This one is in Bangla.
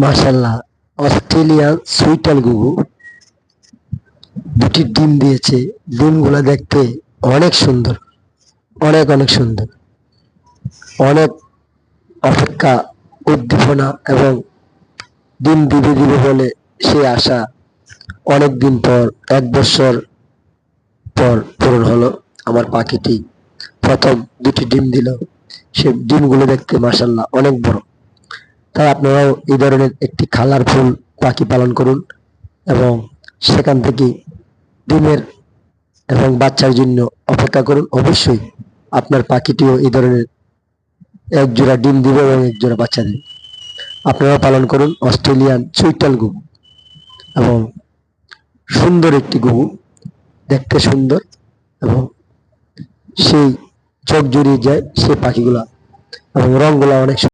মাশাল্লাহ অস্ট্রেলিয়ান সুইটাল গুগু। দুটি ডিম দিয়েছে, ডিমগুলো দেখতে অনেক সুন্দর, অনেক অনেক সুন্দর। অনেক অপেক্ষা, উদ্দীপনা এবং ডিম দিবে দিবে বলে সে আশা অনেক দিন পর, এক বছর পর পূরণ হলো আমার পাখিটি। প্রথম দুটি ডিম দিল, সে ডিমগুলো দেখতে মাসাল্লাহ অনেক বড়। তাই আপনারাও এই ধরনের একটি কালারফুল পাখি পালন করুন এবং সেখান থেকে ডিমের এবং বাচ্চার জন্য অপেক্ষা করুন অবশ্যই আপনার পাখিটিও এই ধরনের এক জোড়া ডিম দিবে এবং এক জোড়া বাচ্চা দেবে আপনারাও পালন করুন অস্ট্রেলিয়ান চুইটাল গুগু এবং সুন্দর একটি গুগু দেখতে সুন্দর এবং সেই চোখ জুড়িয়ে যায় সেই পাখিগুলা এবং রংগুলা অনেক।